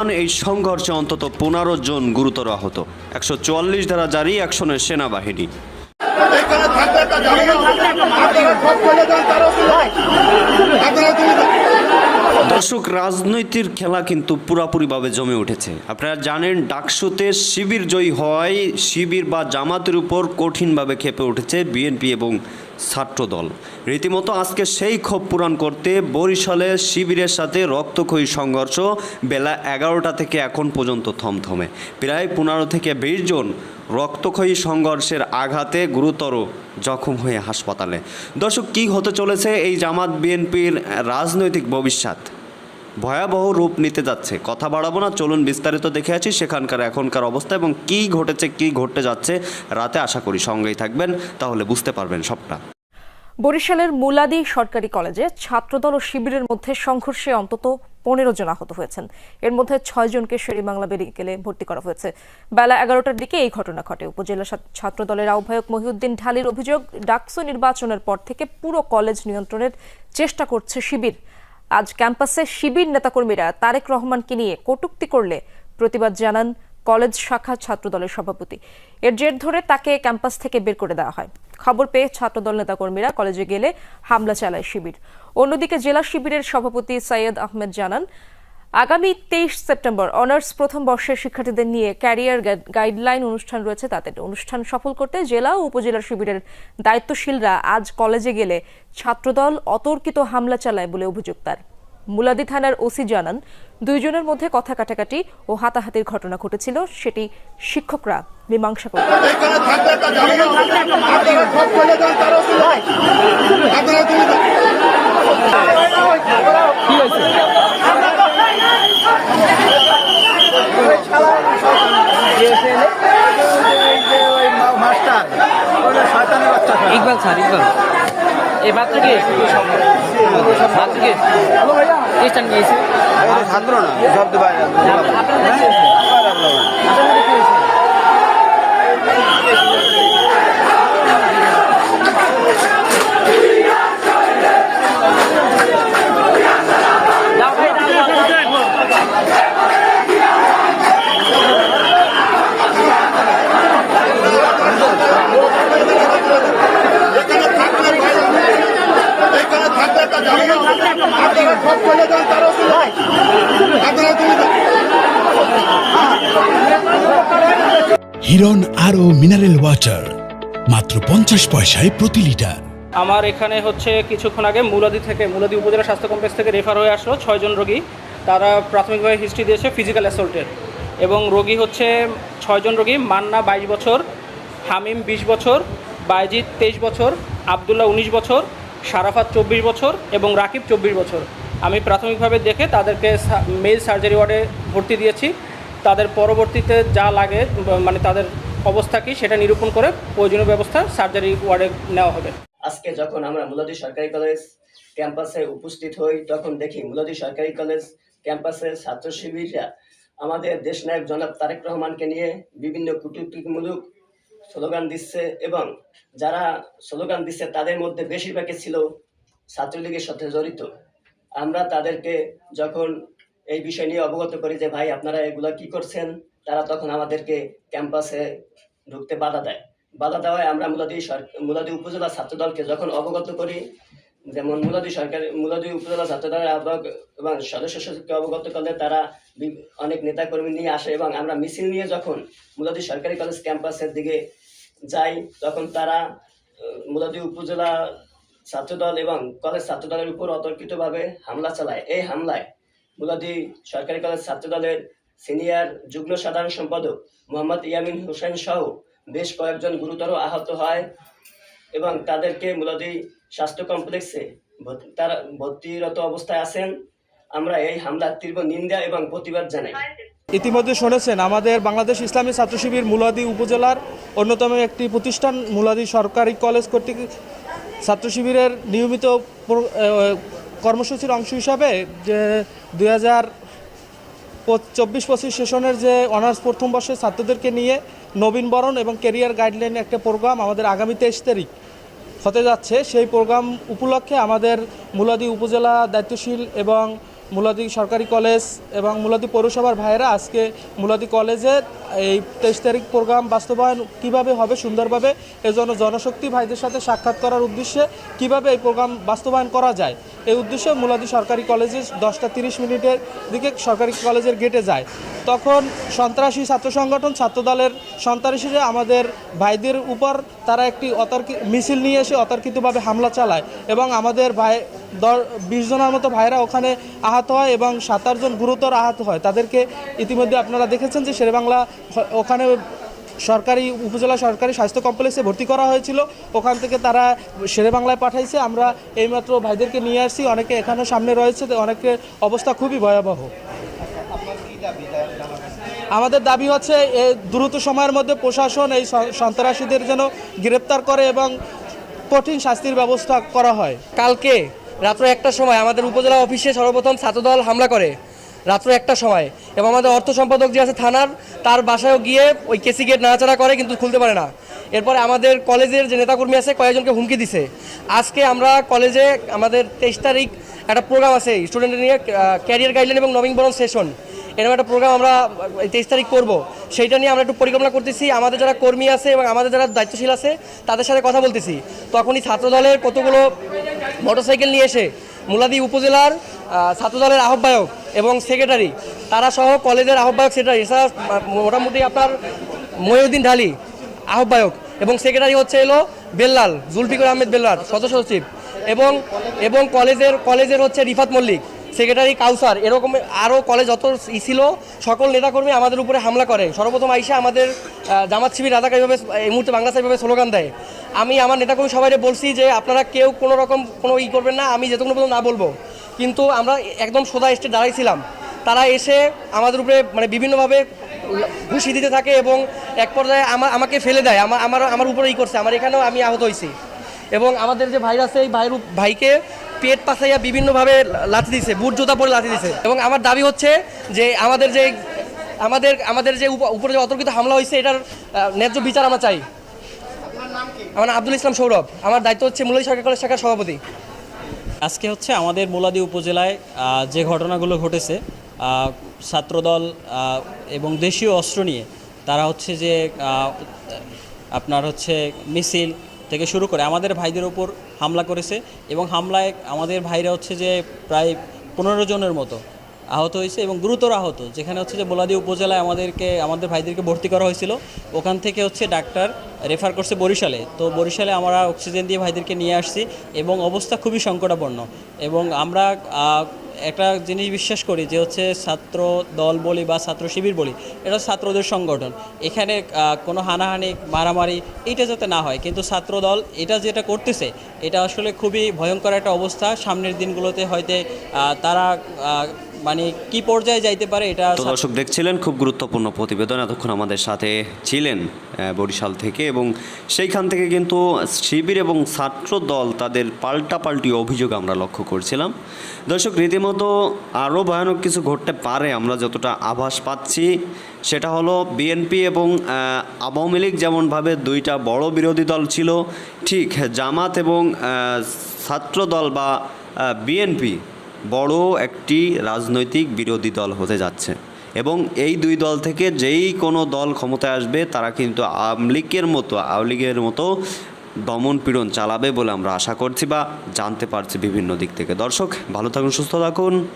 এই সংঘর্ষে অন্তত পনেরো জন গুরুতর আহত, একশো চুয়াল্লিশ ধারা জারি অ্যাকশনের সেনাবাহিনী। দর্শক রাজনৈতিক খেলা কিন্তু পুরাপুরিভাবে জমে উঠেছে। আপনারা জানেন, ডাকসুতে শিবির জয়ী হওয়ায় শিবির বা জামাতের উপর কঠিনভাবে খেপে উঠেছে বিএনপি এবং ছাত্রদল। রীতিমতো আজকে সেই ক্ষোভ পূরণ করতে বরিশালে শিবিরের সাথে রক্তক্ষয়ী সংঘর্ষ বেলা এগারোটা থেকে এখন পর্যন্ত থমথমে। প্রায় পনেরো থেকে বিশ জন রক্তক্ষয়ী সংঘর্ষের আঘাতে গুরুতর জখম হয়ে হাসপাতালে। দর্শক, কী হতে চলেছে এই জামাত বিএনপির রাজনৈতিক ভবিষ্যৎ? ভয়াবহ রূপ নিতে যাচ্ছে। কথা বাড়াবো না, চলুন বিস্তারিত দেখে আছি সেখানকার এখনকার অবস্থা এবং কী ঘটেছে, কী ঘটতে যাচ্ছে। রাতে আশা করি সঙ্গেই থাকবেন, তাহলে বুঝতে পারবেন সবটা। বরিশালের মুলাদি সরকারি কলেজে ছাত্রদল ও শিবিরের মধ্যে সংঘর্ষে অন্তত পনেরো জন আহত হয়েছেন। এর মধ্যে ছয় জনকে শেরিবাংলা মেডিকেলে ভর্তি করা হয়েছে। বেলা এগারোটার দিকে এই ঘটনা ঘটে। উপজেলা ছাত্রদলের আহ্বায়ক মহিউদ্দিন ঢালির অভিযোগ, ডাকসু নির্বাচনের পর থেকে পুরো কলেজ নিয়ন্ত্রণের চেষ্টা করছে শিবির। আজ ক্যাম্পাসে শিবির নেতাকর্মীরা তারেক রহমানকে নিয়ে কটুক্তি করলে প্রতিবাদ জানান কলেজ শাখা ছাত্রদলের সভাপতি। এর জের ধরে তাকে ক্যাম্পাস থেকে বের করে দেওয়া হয়। খবর পেয়ে ছাত্রদল নেতাকর্মীরা কলেজে গেলে হামলা চালায় শিবির। অন্যদিকে জেলা শিবিরের সভাপতি সৈয়দ আহমেদ জানান, আগামী তেইশ সেপ্টেম্বর অনার্স প্রথম বর্ষের শিক্ষার্থীদের নিয়ে ক্যারিয়ার গাইডলাইন অনুষ্ঠান রয়েছে তাদের। অনুষ্ঠান সফল করতে জেলা ও উপজেলা শিবিরের দায়িত্বশীলরা আজ কলেজে গেলে ছাত্রদল অতর্কিত হামলা চালায় বলে অভিযোগ তার। মুলাদি থানার ওসি জানান, দুইজনের মধ্যে কথা কাটাকাটি ও হাতাহাতির ঘটনা ঘটেছিল, সেটি শিক্ষকরা মীমাংসা করে চলে যান ইকবাল। স্যার ইকবাল এই বাচ্চাকে কি? খ্রিস্টান নিয়েছে ছাত্র না শব্দ বাইরে আপনাদের কি হয়েছে? আপনাদের কি হয়েছে? দাও ভাই, দাও, দাও, দাও। এখানে থাকবে এখানে থাকবে একটা জায়গা আপনারা সব চলে যান তারা আপনারা চলে যান হিরন আরও মিনারেল ওয়াটার মাত্র পঞ্চাশ পয়সায় প্রতি লিটার আমার এখানে হচ্ছে কিছুক্ষণ আগে মুলাদি থেকে, মুলাদি উপজেলা স্বাস্থ্য কমপ্লেক্স থেকে রেফার হয়ে আসলো ছয়জন রোগী। তারা প্রাথমিকভাবে হিস্ট্রি দিয়েছে ফিজিক্যাল অ্যাসল্টের এবং রোগী হচ্ছে ছয়জন রোগী, মান্না বাইশ বছর, হামিম বিশ বছর বাইজিৎ তেইশ বছর, আবদুল্লাহ উনিশ বছর, সারাফাত চব্বিশ বছর এবং রাকিব চব্বিশ বছর। আমি প্রাথমিকভাবে দেখে তাদেরকে মেল সার্জারি ওয়ার্ডে ভর্তি দিয়েছি। তাদের পরবর্তীতে যা লাগে মানে তাদের অবস্থা কী সেটা নিরূপণ করে প্রয়োজনীয় ব্যবস্থা সার্জারি ওয়ার্ডে নেওয়া হবে। আজকে যখন আমরা মুলাদি সরকারি কলেজ ক্যাম্পাসে উপস্থিত হই, তখন দেখি মুলাদি সরকারি কলেজ ক্যাম্পাসের ছাত্র শিবিররা আমাদের দেশনায়ক জনাব তারেক রহমানকে নিয়ে বিভিন্ন কূটনীতিমূলক স্লোগান দিচ্ছে এবং যারা স্লোগান দিচ্ছে তাদের মধ্যে বেশিরভাগই ছিল ছাত্রলীগের সাথে জড়িত। আমরা তাদেরকে যখন এই বিষয় নিয়ে অবগত করি যে, ভাই, আপনারা এগুলা কি করছেন? তারা তখন আমাদেরকে ক্যাম্পাসে ঢুকতে বাধা দেয়। বাধা দেওয়ায় আমরা মুলাদি মুলাদি উপজেলা ছাত্রদলকে যখন অবগত করি, যেমন মুলাদি সরকার, মুলাদি উপজেলা ছাত্রদলের আহ্বায়ক এবং সদস্য সচিবকে অবগত করলে তারা অনেক নেতাকর্মী নিয়ে আসে এবং আমরা মিছিল নিয়ে যখন মুলাদি সরকারি কলেজ ক্যাম্পাসের দিকে যাই, তখন তারা মুলাদি উপজেলা ছাত্রদল এবং কলেজ ছাত্রদলের উপর অতর্কিতভাবে হামলা চালায়। এই হামলায় মুলাদি সরকারি কলেজ ছাত্রদলের সিনিয়র যুগ্ম সাধারণ সম্পাদক মোহাম্মদ ইয়ামিন হোসেন সহ বেশ কয়েকজন গুরুতর আহত হয় এবং তাদেরকে মুলাদি স্বাস্থ্য কমপ্লেক্সে তারা ভর্তিরত অবস্থায় আছেন। আমরা এই হামলার তীব্র নিন্দা এবং প্রতিবাদ জানাই। ইতিমধ্যে শুনেছেন, আমাদের বাংলাদেশ ইসলামী ছাত্র শিবির মুলাদি উপজেলার অন্যতম একটি প্রতিষ্ঠান, মুলাদি সরকারি কলেজ কর্তৃক ছাত্র শিবিরের নিয়মিত কর্মসূচির অংশ হিসাবে যে দুই হাজার চব্বিশ পঁচিশ সেশনের যে অনার্স প্রথম বর্ষের ছাত্রদেরকে নিয়ে নবীনবরণ এবং কেরিয়ার গাইডলাইন একটা প্রোগ্রাম আমাদের আগামী তেইশ তারিখ হতে যাচ্ছে। সেই প্রোগ্রাম উপলক্ষে আমাদের মুলাদি উপজেলা দায়িত্বশীল এবং মুলাদি সরকারি কলেজ এবং মুলাদি পৌরসভার ভাইয়েরা আজকে মুলাদি কলেজে এই তেইশ তারিখ প্রোগ্রাম বাস্তবায়ন কীভাবে হবে সুন্দরভাবে, এজন্য জনশক্তি ভাইদের সাথে সাক্ষাৎ করার উদ্দেশ্যে কীভাবে এই প্রোগ্রাম বাস্তবায়ন করা যায়। এই উদ্দেশ্যে মুলাদি সরকারি কলেজে দশটা তিরিশ মিনিটের দিকে সরকারি কলেজের গেটে যায়। তখন সন্ত্রাসী ছাত্র সংগঠন, ছাত্রদলের সন্ত্রাসীরা আমাদের ভাইদের উপর তারা একটি অতর্কি, মিছিল নিয়ে এসে অতর্কিতভাবে হামলা চালায় এবং আমাদের ভাই বিশ জনের মতো ভাইরা ওখানে আহত হয় এবং সাতাশ জন গুরুতর আহত হয়। তাদেরকে ইতিমধ্যে আপনারা দেখেছেন যে শেরেবাংলা ওখানে সরকারি, উপজেলা সরকারি স্বাস্থ্য কমপ্লেক্সে ভর্তি করা হয়েছিল। ওখান থেকে তারা শেরেবাংলায় পাঠাইছে। আমরা এইমাত্র ভাইদেরকে নিয়ে আসছি। অনেকে এখানে সামনে রয়েছে। অনেকের অবস্থা খুবই ভয়াবহ। আমাদের দাবি হচ্ছে দ্রুত সময়ের মধ্যে প্রশাসন এই সন্ত্রাসীদের যেন গ্রেপ্তার করে এবং কঠিন শাস্তির ব্যবস্থা করা হয়। কালকে রাত্র একটার সময় আমাদের উপজেলা অফিসে সর্বপ্রথম ছাত্রদল হামলা করে। রাত্র একটা সময়। এবং আমাদের অর্থ সম্পাদক যে আছে থানার, তার বাসায়ও গিয়ে ওই কেসি গেট নাড়াচাড়া করে, কিন্তু খুলতে পারে না। এরপরে আমাদের কলেজের যে নেতাকর্মী আছে, কয়েকজনকে হুমকি দিছে। আজকে আমরা কলেজে আমাদের তেইশ তারিখ একটা প্রোগ্রাম আছে স্টুডেন্টের নিয়ে ক্যারিয়ার গাইডলাইন এবং নবীনবরণ সেশন এরকম একটা প্রোগ্রাম আমরা তেইশ তারিখ করব। সেইটা নিয়ে আমরা একটু পরিকল্পনা করতেছি। আমাদের যারা কর্মী আছে এবং আমাদের যারা দায়িত্বশীল আছে, তাদের সাথে কথা বলতেছি। তখনই ছাত্রদলের কতগুলো মোটরসাইকেল নিয়ে এসে মুলাদি উপজেলার ছাত্রদলের আহ্বায়ক এবং সেক্রেটারি তারা সহ কলেজের আহ্বায়ক সেক্রেটারি এছাড়া মোটামুটি আপনার মহিউদ্দিন ঢালি আহ্বায়ক এবং সেক্রেটারি হচ্ছে এলো বেল্লাল, জুলফিকুর আহমেদ বেল্লাল সদস্য সচিব এবং এবং কলেজের কলেজের হচ্ছে রিফাত মল্লিক। সেক্রেটারি কাউসার, এরকম আরও কলেজ যত ই ছিল, সকল নেতাকর্মী আমাদের উপরে হামলা করে। সর্বপ্রথম আইসা আমাদের জামাত শিবির রাজাকা এইভাবে, এই মুহূর্তে বাংলা সাহেব স্লোগান দেয়। আমি আমার নেতাকর্মী সবাই বলছি যে, আপনারা কেউ কোনো রকম কোনো ই করবেন না, আমি যেতক্ষণ পর্যন্ত না বলব। কিন্তু আমরা একদম সোজা স্টে দাঁড়াইছিলাম। তারা এসে আমাদের উপরে মানে বিভিন্নভাবে ঘুষি দিতে থাকে এবং এক পর্যায়ে আমার আমাকে ফেলে দেয়। আমার আমার আমার উপরে ই করছে। আমার এখানেও আমি আহত হয়েছি এবং আমাদের যে ভাইরা আছে, এই ভাইয়ের ভাইকে পেট পাশাইয়া বিভিন্নভাবে লাথি দিছে, বুট জোতা পরে লাথি দিছে। এবং আমার দাবি হচ্ছে যে আমাদের যে, আমাদের আমাদের যে উপ- উপরে যে অতর্কিত হামলা হয়েছে এটার ন্যায্য বিচার আমরা চাই। আমার আব্দুল ইসলাম সৌরভ। আমার দায়িত্ব হচ্ছে মূল্য সরকার কলেজ শাখার সভাপতি। আজকে হচ্ছে আমাদের মোলাদি উপজেলায় যে ঘটনাগুলো ঘটেছে ছাত্রদল এবং দেশীয় অস্ত্র নিয়ে, তারা হচ্ছে যে আপনার হচ্ছে মিছিল থেকে শুরু করে আমাদের ভাইদের ওপর হামলা করেছে এবং হামলায় আমাদের ভাইরা হচ্ছে যে প্রায় পনেরো জনের মতো আহত হয়েছে এবং গুরুতর আহত, যেখানে হচ্ছে যে বোলাদি উপজেলায় আমাদেরকে, আমাদের ভাইদেরকে ভর্তি করা হয়েছিল। ওখান থেকে হচ্ছে ডাক্তার রেফার করছে বরিশালে। তো বরিশালে আমরা অক্সিজেন দিয়ে ভাইদেরকে নিয়ে আসছি এবং অবস্থা খুবই সংকটাপন্ন এবং আমরা একটা জিনিস বিশ্বাস করি যে হচ্ছে ছাত্র দল বলি বা ছাত্র শিবির বলি, এটা ছাত্রদের সংগঠন। এখানে কোনো হানাহানি, মারামারি এটা যাতে না হয়। কিন্তু ছাত্র দল এটা যেটা করতেছে, এটা আসলে খুবই ভয়ঙ্কর একটা অবস্থা। সামনের দিনগুলোতে হয়তো তারা মানে কি পর্যায়ে যাইতে পারে এটা তো দর্শক দেখছিলেন খুব গুরুত্বপূর্ণ প্রতিবেদন এতক্ষণ আমাদের সাথে ছিলেন বরিশাল থেকে এবং সেইখান থেকে কিন্তু শিবির এবং ছাত্র দল তাদের পাল্টাপাল্টি অভিযোগ আমরা লক্ষ্য করছিলাম। দর্শক রীতিমতো আরও ভয়ানক কিছু ঘটতে পারে আমরা যতটা আভাস পাচ্ছি। সেটা হলো বিএনপি এবং আওয়ামী লীগ যেমনভাবে দুইটা বড় বিরোধী দল ছিল ঠিক জামাত এবং ছাত্র দল বা বিএনপি বড় একটি রাজনৈতিক বিরোধী দল হতে যাচ্ছে। এবং এই দুই দল থেকে যেই কোনো দল ক্ষমতায় আসবে, তারা কিন্তু আওয়ামী লীগের মতো, আওয়ামী লীগের মতো দমন পীড়ন চালাবে বলে আমরা আশা করছি বা জানতে পারছি বিভিন্ন দিক থেকে। দর্শক, ভালো থাকুন, সুস্থ থাকুন।